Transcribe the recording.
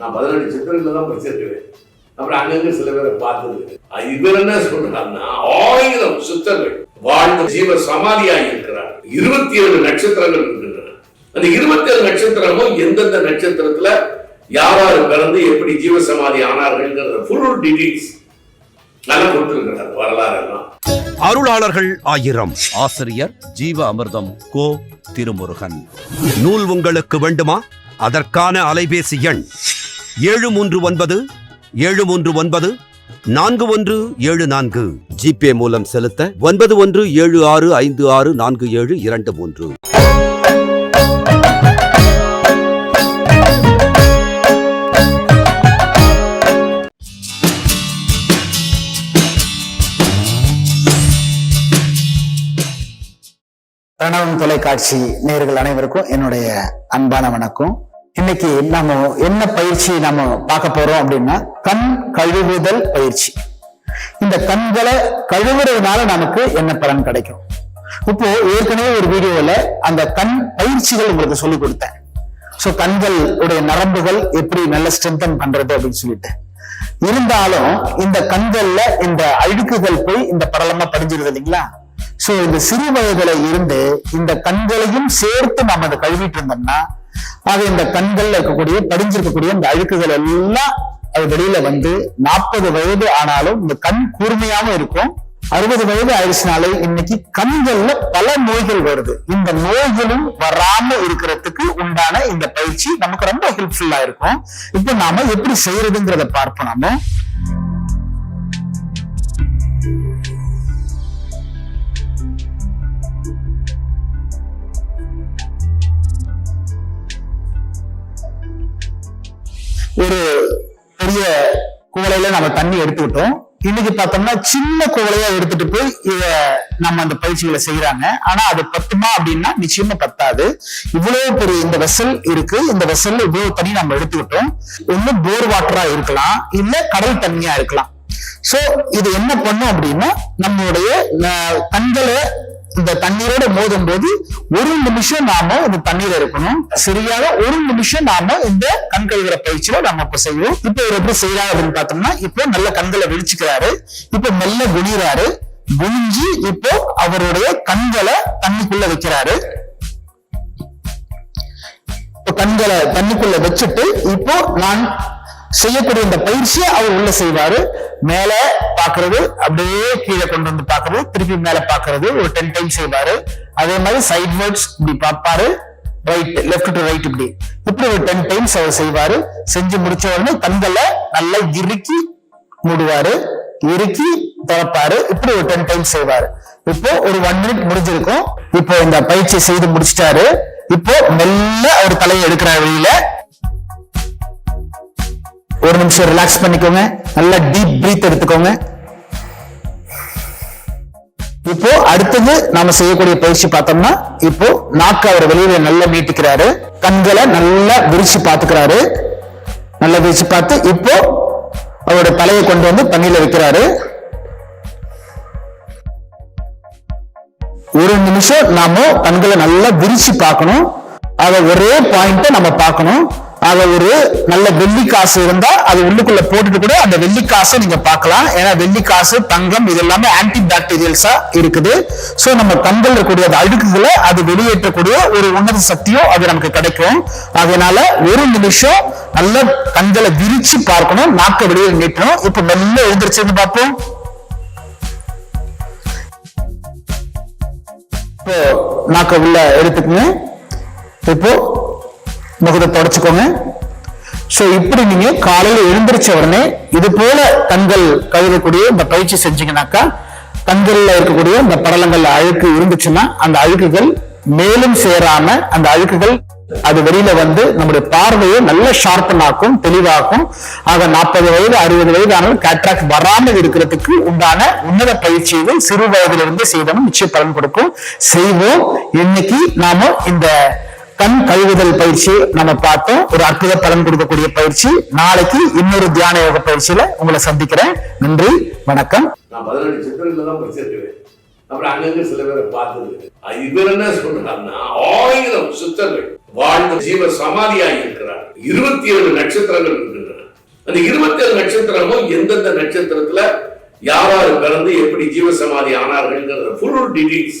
நான் பதினெட்டு சித்திரங்கள் தான் படிச்சிருக்கிறேன். அப்புறம் அங்கங்க சில பேரை பார்த்துருக்கேன் இவர் என்ன சொல்றாருன்னா ஆயிரம் சித்தர்கள் வாழ்ந்த ஜீவ சமாதியாக இருக்கிறார். இருபத்தி ஏழு நட்சத்திரங்கள் இருக்கின்றன. அந்த இருபத்தி ஏழு நட்சத்திரமும் எந்தெந்த நட்சத்திரத்துல யார் பிறந்து எப்படி ஜீவ சமாதி ஆனார்கள் ஃபுல் டீடைல்ஸ் நல்லா கொடுத்துருக்கிறார் வரலாறு எல்லாம் அருளாளர்கள் ஆயிரம். ஆசிரியர் ஜீவ அமிர்தம் கோ திருமுருகன். நூல் உங்களுக்கு வேண்டுமா? அதற்கான அலைபேசி எண் ஏழு மூன்று ஒன்பது ஏழு மூன்று ஒன்பது நான்கு ஒன்று ஏழு நான்கு ஜிபே மூலம் செலுத்த ஒன்பது ஒன்று ஏழு ஆறு ஐந்து ஆறு நான்கு ஏழு இரண்டு மூன்று. பிரணவம் தொலைக்காட்சி நேர்கள் அனைவருக்கும் என்னுடைய அன்பான வணக்கம். இன்னைக்கு நாம என்ன பயிற்சி நாம பார்க்க போறோம் அப்படின்னா கண் கழுவுதல் பயிற்சி. இந்த கண்களை கழுவுறதுனால நமக்கு என்ன பலன் கிடைக்கும்? இப்போ ஏற்கனவே ஒரு வீடியோல அந்த கண் பயிற்சிகள் உங்களுக்கு சொல்லி கொடுத்தேன். சோ கண்கள் உடைய நரம்புகள் எப்படி நல்ல ஸ்ட்ரென்தன் பண்றது அப்படின்னு சொல்லிட்டு. இருந்தாலும் இந்த கண்கள்ல இந்த அழுக்குகள் போய் இந்த படலமா படிஞ்சிருது இல்லைங்களா? சோ இந்த சிறு வயதுல இருந்து இந்த கண்களையும் சேர்த்து நாம அதை கழுவிட்டு இருந்தோம்னா ஆக இந்த கண்கள்ல இருக்கக்கூடிய படிஞ்சிருக்கக்கூடிய இந்த அழுக்குகள் எல்லாம் அது வெளியில வந்து நாற்பது வயது ஆனாலும் இந்த கண் கூர்மையாவும் இருக்கும். அறுபது வயது ஆயிடுச்சுனாலே இன்னைக்கு கண்கள்ல பல நோய்கள் வருது. இந்த நோய்களும் வராம இருக்கிறதுக்கு உண்டான இந்த பயிற்சி நமக்கு ரொம்ப ஹெல்ப்ஃபுல்லா இருக்கும். இப்போ நாம எப்படி செய்யறதுங்கிறத பார்ப்போம் நம்ம பெரிய குவளையில நம்ம தண்ணி எடுத்துக்கிட்டோம் இன்னைக்கு பார்த்தோம்னா சின்ன குவளையா எடுத்துட்டு போய் இத நம்ம அந்த பயிற்சிகளை செய்யறாங்க ஆனா அது பத்துமா அப்படின்னா நிச்சயமா பத்தாது. இவ்வளவு பெரிய இந்த வெசல் இருக்கு. இந்த வெசல்ல இவ்வளவு தண்ணி நம்ம எடுத்துக்கிட்டோம் ஒண்ணு போர் வாட்டரா இருக்கலாம். இல்ல கடல் தண்ணியா இருக்கலாம். சோ இது என்ன பண்ணும் அப்படின்னா நம்மளுடைய அஹ், கண்களை இந்த தண்ணீரோட மோதும் போது ஒரு நிமிஷம் நாம இந்த தண்ணீர் இருக்கணும். சரியாக ஒரு நிமிஷம் நாம இந்த கண் கழுவுற பயிற்சியில நாம இப்ப செய்வோம். இப்ப இவர் எப்படி செய்யறாரு அப்படின்னு பார்த்தோம்னா இப்போ நல்ல கண்களை விழிச்சுக்கிறாரு. இப்ப மெல்ல குனிறாரு குனிஞ்சு இப்போ அவருடைய கண்களை தண்ணிக்குள்ள வைக்கிறாரு. இப்போ கண்களை தண்ணிக்குள்ள வச்சுட்டு இப்போ நான் செய்யக்கூடிய இந்த பயிற்சியை அவர் உள்ள செய்வாரு. மேல பாக்குறது அப்படியே கீழே கொண்டு வந்து பாக்குறது திருப்பி மேல பாக்குறது ஒரு டென் டைம் செய்வாரு. அதே மாதிரி சைட் வேர்ட்ஸ் இப்படி பார்ப்பாரு. ரைட் லெஃப்ட் டு ரைட் இப்படி. இப்படி ஒரு டென் டைம்ஸ் அவர் செய்வாரு. செஞ்சு முடிச்ச உடனே கண்களை நல்லா இறுக்கி மூடுவாரு. இறுக்கி திறப்பாரு. இப்படி ஒரு டென் டைம்ஸ் செய்வாரு. இப்போ ஒரு ஒன் மினிட் முடிஞ்சிருக்கும். இப்போ இந்த பயிற்சி செய்து முடிச்சிட்டாரு. இப்போ மெல்ல அவர் தலையை எடுக்கிறார் வெளியில. ஒரு நிமிஷம் ரிலாக்ஸ் பண்ணிக்கோங்க. நல்லா டீப் பிரீத் எடுத்துக்கோங்க. இப்போ அடுத்தது நாம செய்யக்கூடிய பயிற்சி பார்த்தோம்னா இப்போ நாக்கு அவர் வெளியில நல்லா நீட்டிக்கிறாரு. கண்களை நல்லா விரிச்சு பார்த்துக்கிறாரு. நல்லா விரிச்சு பார்த்து இப்போ அவரோட தலையை கொண்டு வந்து தண்ணியில வைக்கிறாரு. ஒரு நிமிஷம் நாம கண்களை நல்லா விரிச்சு பார்க்கணும். அதை ஒரே பாயிண்ட நம்ம பார்க்கணும். அது ஒரு நல்ல வெள்ளி காசு இருந்தா அது உள்ளுக்குள்ள போட்டுட்டு கூட அந்த வெள்ளி காசை நீங்க பார்க்கலாம். ஏன்னா வெள்ளி காசு தங்கம் இது எல்லாமே ஆன்டி பாக்டீரியல்ஸா இருக்குது. ஸோ நம்ம கண்கள் இருக்கக்கூடிய அந்த அழுக்குகளை அது வெளியேற்றக்கூடிய ஒரு உன்னத சக்தியும் அது நமக்கு கிடைக்கும். அதனால ஒரு நிமிஷம் நல்ல கண்களை விரிச்சு பார்க்கணும் நாக்க வெளியே நீட்டணும். இப்ப மெல்ல எழுந்திரிச்சு பார்ப்போம். இப்போ நாக்க உள்ள எடுத்துக்கணும் இப்போ முகத்தை தொடச்சுக்கோங்க. ஸோ இப்படி நீங்க காலையில் எழுந்திரிச்ச உடனே இது போல கண்கள் கழுவக்கூடிய இந்த பயிற்சி செஞ்சீங்கன்னாக்கா கண்கள்ல இருக்கக்கூடிய இந்த படலங்கள் அழுக்கு இருந்துச்சுன்னா அந்த அழுக்குகள் மேலும் சேராம அந்த அழுக்குகள் அது வெளியில வந்து நம்முடைய பார்வையை நல்ல ஷார்ப்பன் ஆக்கும் தெளிவாக்கும். ஆக நாற்பது வயது அறுபது வயது ஆனாலும் கேட்ராக்ட் வராமல் இருக்கிறதுக்கு உண்டான உன்னத பயிற்சியை சிறு வயதிலிருந்து செய்தனும் நிச்சய பலன் கொடுக்கும். செய்வோம். இன்னைக்கு நாம இந்த கண் கழுவுதல் பயிற்சி நம்ம பார்த்தோம். ஒரு அற்புத பலன் கொடுக்கக்கூடிய பயிற்சி. நாளைக்கு இன்னொரு தியான யோக பயிற்சியில உங்களை சந்திக்கிறேன். நன்றி வணக்கம். நான் பதினெட்டு சித்திரங்களை தான் படிச்சிருக்கிறேன். அப்புறம் அங்கங்க சில பேரை பார்த்தது இவர் என்ன சொல்றாருன்னா ஆயிரம் சித்தர்கள் வாழ்ந்த ஜீவ சமாதியாக இருக்கிறார். இருபத்தி ஏழு நட்சத்திரங்கள் இருக்கின்றன. அந்த இருபத்தி ஏழு நட்சத்திரமும் எந்தெந்த நட்சத்திரத்துல யாராரு பிறந்து எப்படி ஜீவ சமாதி ஆனார்கள்ங்கிறத ஃபுல் டீடைல்ஸ்